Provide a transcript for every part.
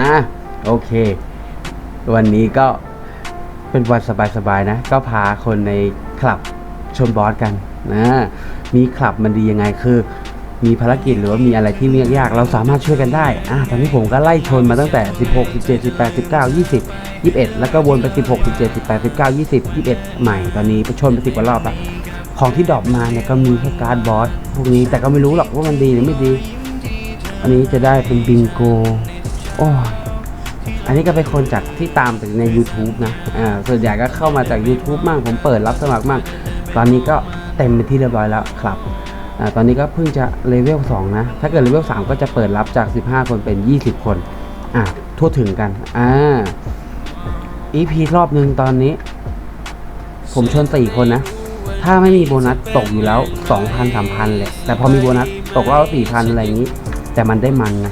อะโอเค วันนี้ก็เป็นวันสบายๆนะ ก็พาคนในคลับชนบอสกันนะมีคลับมันดียังไงคือ มีภารกิจหรือว่ามีอะไรที่ยากๆเราสามารถช่วยกันได้อะตอนนี้ผมก็ไล่ชนมาตั้งแต่ 16 17 18 19 20 21 แล้วก็วนไป 16 17 18 19 20 21 ใหม่ตอนนี้ไปชนไปสิบกว่ารอบละของที่ดรอปมาเนี่ยก็มีแค่การ์ดบอสพวกนี้แต่ก็ไม่รู้หรอกว่ามันดีหรือไม่ดี อันนี้จะได้เป็นบิงโก โอ้อันนี้ก็เป็นคนจากที่ตามจากใน YouTube นะอ่าส่วนใหญ่ก็เข้ามาจาก YouTube มากผมเปิดรับสมัครมากตอนนี้ก็เต็มเป็นที่เรียบร้อยแล้วครับอ่าตอนนี้ก็เพิ่งจะเลเวล2นะ ถ้าเกิดเลเวล3ก็จะเปิดรับจาก 15 คนเป็น 20 คนอ่าทั่วถึงกันอ่า EP รอบหนึ่งตอนนี้ ผมชน4คนนะ ถ้าไม่มีโบนัสตกอยู่แล้ว2,000 3,000เลย แต่พอมีโบนัสตกแล้ว4,000อะไรอย่างนี้ แต่มันได้มันไง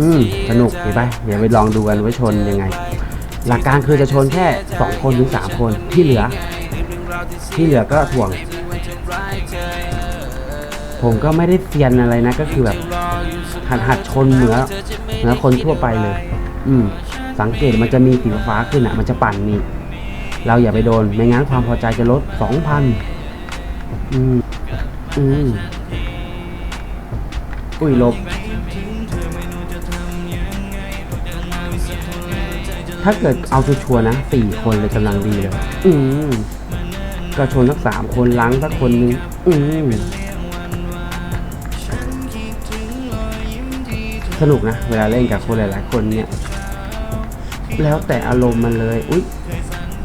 อืมสนุกเห็นปเดี๋ยวไปลองดูกันว่าชนยังไง หลักการคือจะชนแค่ 2 คนถึง 3 คนที่เหลือ ที่เหลือก็ถ่วง ผมก็ไม่ได้เซียนอะไรนะ ก็คือแบบหัดหัดชนเหนือเหนือคนทั่วไปเลย อืม สังเกตมันจะมีสีฟ้าขึ้นอะ มันจะปั่นนี่ เราอย่าไปโดน ไม่งั้นความพอใจจะลดสองพันอืม อืม อุ้ยลบ ถ้าเกิดเอาชัวร์ๆนะสี่คนเลยกำลังดีเลย อืมก็ชนสักสามคนล้างสักคนนึงอืมสนุกนะ เวลาเล่นกับคนหลายๆ คนเนี่ย แล้วแต่อารมณ์มันเลย อุ๊ย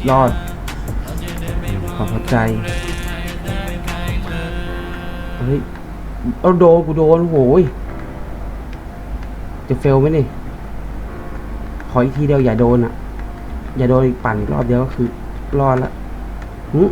รอดความพอใจ เฮ้ย เอาโดนกูโดนโหยจะเฟลไหมนี่ ขออีกทีเดียวอย่าโดนอะ อย่าโดนอีกปั่นอีกรอบเดียวก็คือรอดละหึ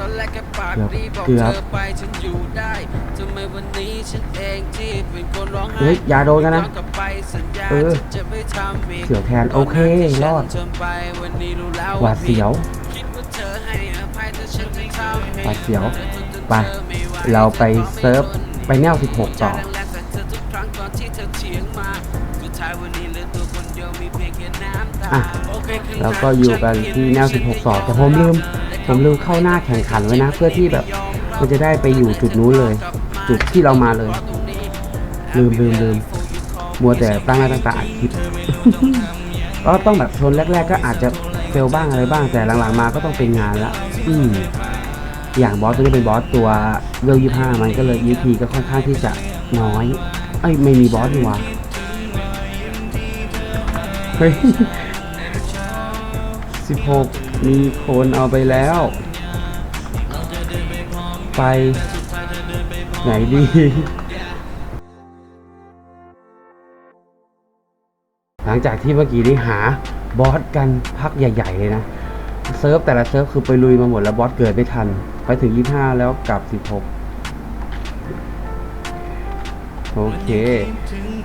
ตอนแรกแค่ปากเกือบดีบอกเกืเธอบ อไปฉันอยู่ได้ทำไมวันนี้ฉันเองที่เป็นคนร้องไห้เฮ้ยอย่าโดนกันนะ ย้อกลับไปสัญญาเออ จะไม่ทำอีกเสียวแทนโอเครอดตนนั้นที่ฉันทำไปวันนี้รู้แล้วหวาดเสียว คิดว่าเธอให้อภัยแต่ฉันจะทำอีกหวาดเสียวแต่จนไปเธอม่หวเราไปเซิร์ฟไปแนว16 ต่อแรงๆใส่เธอทุกครั้งก่อนที่เธอเถียงมา อะแล้วก็อยู่กันที่แนว 16ต่อแต่ผมลืม ผมลืมเข้าหน้าแข่งขันไว้นะ เพื่อที่แบบมันจะได้ไปอยู่จุดนู้นเลย จุดที่เรามาเลย ลืมลืมลืมมัวแต่ตั้งหน้าตั้งตาอัดคลิปก็ต้องแบบชนแรก ๆ ก็อาจจะเฟลบ้างอะไรบ้างแต่หลังๆมาก็ต้องเป็นงานละอืมอย่างบอสตัวนี้เป็นบอสตัวเวลยี่ห้ามันก็เลย EP ก็ค่อนข้างที่จะน้อยเอ้ไม่มีบอสนี่หว่าเฮ้ย สิบหกมีคนเอาไปแล้ว ไป ไหนดีหลังจากที่เมื่อกี้นี้หาบอสกันพักใหญ่ ๆ เลยนะ เซิร์ฟแต่ละเซิร์ฟคือไปลุยมาหมดแล้วบอสเกิดไม่ทัน ไปถึง 25 แล้วกลับ 16 โอเค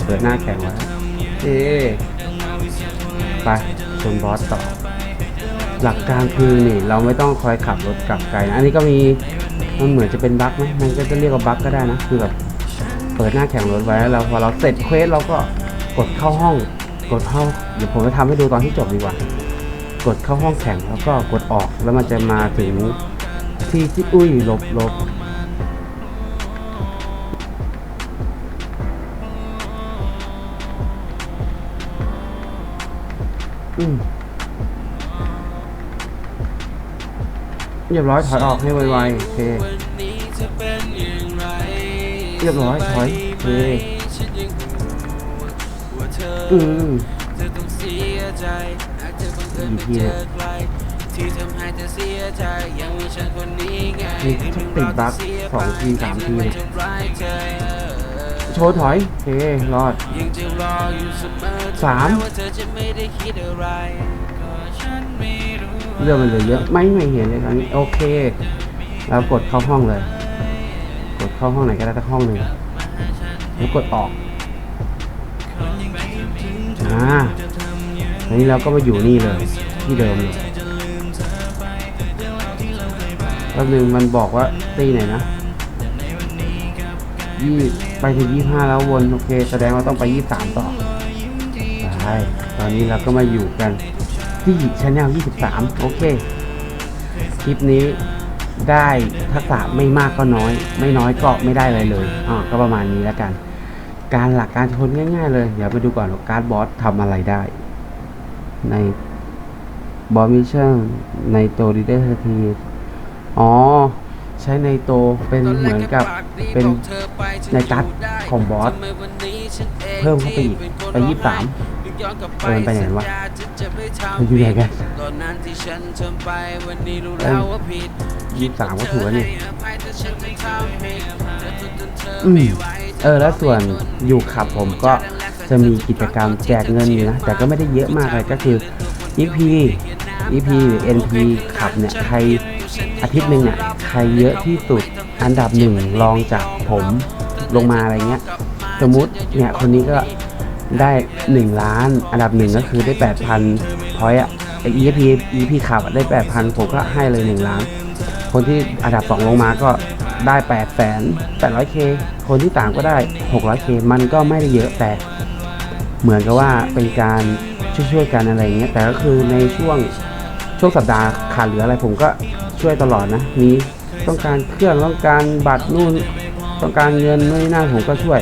เปิดหน้าแข่งไว้เอไปชนบอสต่อ หลักการคือนี่เราไม่ต้องคอยขับรถกลับไกลนะ อันนี้ก็มีมันเหมือนจะเป็นบั๊กไหมมันก็จะเรียกว่าบั๊กก็ได้นะ คือแบบเปิดหน้าแข่งรถไว้แล้วเราพอเราเสร็จเควสเราก็กดเข้าห้อง กดเข้าเดี๋ยวผมจะทำให้ดูตอนที่จบดีกว่า กดเข้าห้องแข่งแล้วก็กดออกแล้วมันจะมาถึงที่ที่อุ้ยลบลบอืม เรียบร้อยถอยออกให้ไวๆโอเควันนี้จะเป็นอย่างไรเรียบร้อยถอยโอเคฉันยังห่วงว่าเธออืมจะต้องเสียใจหากเธอบังเอิญไปเจอใครที่ทำให้เธอเสียใจยังมีฉันคนนี้ไงนี่ชอบติดบั๊กสองทีสามทีไม่ทำร้ายเธอโชว์ถอยโอเครอดยังจะรออยู่เสมอสาม เรื่องมันเหลยเยอะไม่ไม่เห็นเลยครั้งนี้โอเคแล้วกดเข้าห้องเลย กดเข้าห้องไหนก็ได้สักห้องหนึ่งแล้วกดออกอ่าอันนี้เราก็มาอยู่นี่เลย ที่เดิมเลยแป๊บหนึงมันบอกว่าตีไหนนะยี่ไปถึงยี่ห้าแล้ววน โอเค แสดงว่าต้องไปยี่สามต่อใช่ตอนนี้เราก็มาอยู่กัน ที่ช anel 23 โอเค คลิปนี้ได้ทักษะไม่มากก็น้อย ไม่น้อยก็ไม่ได้อะไรเลยอ่าก็ประมาณนี้แล้วกัน การหลักการชนง่าย ๆ เลย เดี๋ยวไปดูก่อนว่าการบอสทำอะไรได้ ในบอสมิชชั่นในโตดีเดอร์ทีอ๋อ ใช้ในโตเป็นเหมือนกับเป็นในการ์ดของบอส เพิ่มเข้าไปอีกไปยี่สาม เออมันไปไหนวะมันอยู่ไหนกันเอ้ยยี่สามก็ถูกแล้วนี่อืมเออแล้วส่วนอยู่ขับผมก็จะมีกิจกรรมแจกเงินอยู่นะ แต่ก็ไม่ได้เยอะมากเลยก็คือ EP EP หรือ NP ขับเนี่ยใครอาทิตย์หนึ่งเนี่ยใครเยอะที่สุดอันดับหนึ่งรองจากผมลงมาอะไรเงี้ย สมมุติเนี่ยคนนี้ก็ ได้ 1 ล้าน อันดับหนึ่งก็คือได้ 8,000พอยอะไอ EP EP ขับได้ 8,000 ผมก็ให้เลย 1 ล้าน คนที่อันดับ 2 ลงมาก็ได้8แสน 800k คนที่3ก็ได้ 600k มันก็ไม่ได้เยอะแต่ เหมือนกับว่าเป็นการช่วยๆกันอะไรเงี้ยแต่ก็คือในช่วงช่วงสัปดาห์ขาดเหลืออะไรผมก็ช่วยตลอดนะ มีต้องการเครื่องต้องการบัตรนู่น ต้องการเงินนู่นนนั่นผมก็ช่วย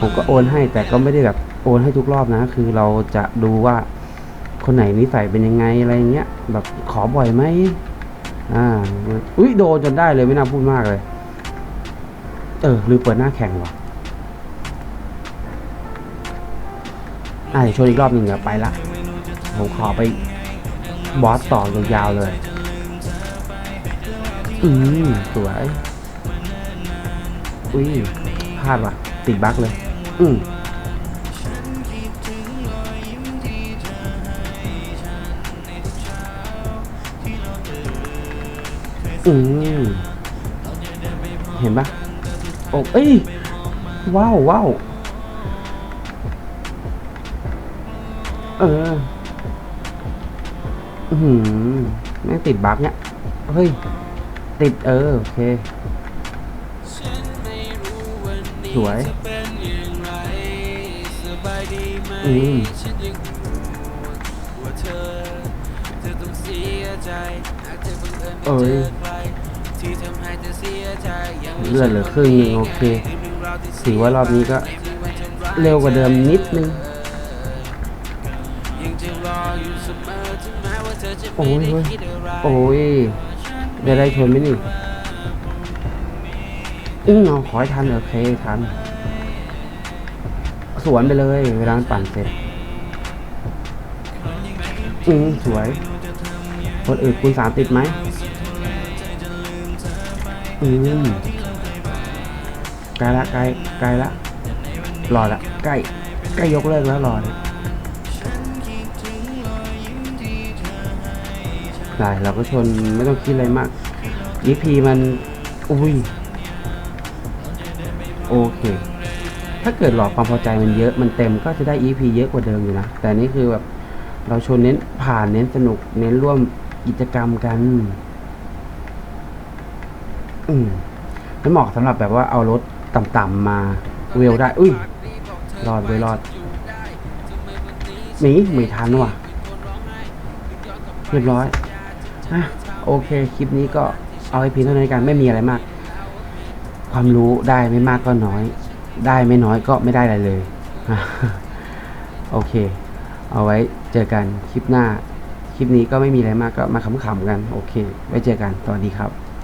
ผมก็โอนให้แต่ก็ไม่ได้แบบ โอนให้ทุกรอบนะ คือเราจะดูว่าคนไหนนิสัยเป็นยังไงอะไรเงี้ยแบบขอบ่อยไหมอ่าอุ้ยโดนจนได้เลยไม่น่าพูดมากเลย เออลืมเปิดหน้าแข่งว่ะอะเดี๋ยวชวนอีกรอบหนึ่งเดี๋ยวไปละผมขอไปบอสต่อยาวๆเลยอืมสวยอุ้ยพลาดว่ะ ติดบั๊กเลย อืม อืมเห็นปะโอ้เอ้ย ว้าวว้าวเออ อือหือแม่งติดบั๊กเนี่ย เฮ้ย ติดเออ โอเค สวย อืม เอ้ยเลือดเหลือครึ่งหนึงโอเคถือว่ารอบนี้ก็เร็วกว่าเดิมนิดนึงโอ้ยเฮ้ยโอ้ยได้ได้ชนไหมนี่อืมเอาขอให้ทันโอเคทัน สวนไปเลย เวลาปั่นเสร็จ อืมสวย คนอื่นคูณสามติดไหมอืมใกล้ละใกล้ใกล้ละรอละใกล้ใกล้ยกเลิกแล้วรอเนี่ยได้เราก็ชนไม่ต้องคิดอะไรมาก EP มัน อุ้ย โอเค ถ้าเกิดหลอกความพอใจมันเยอะมันเต็มก็จะได้ EP เยอะกว่าเดิมอยู่นะ แต่นี่คือแบบ เราชนเน้นผ่านเน้นสนุกเน้นร่วม กิจกรรมกัน อืมมันเหมาะสำหรับแบบว่าเอารถต่ำๆมาเวลได้ อุ้ย รอดไปรอดหนีไม่ทันว่ะ เรียบร้อยอะโอเค คลิปนี้ก็เอาไอพีเท่านั้นกันไม่มีอะไรมาก ความรู้ได้ไม่มากก็น้อย ได้ไม่น้อยก็ไม่ได้อะไรเลย โอเค เอาไว้เจอกันคลิปหน้า คลิปนี้ก็ไม่มีอะไรมากก็มาขำๆกัน โอเค ไว้เจอกัน สวัสดีครับ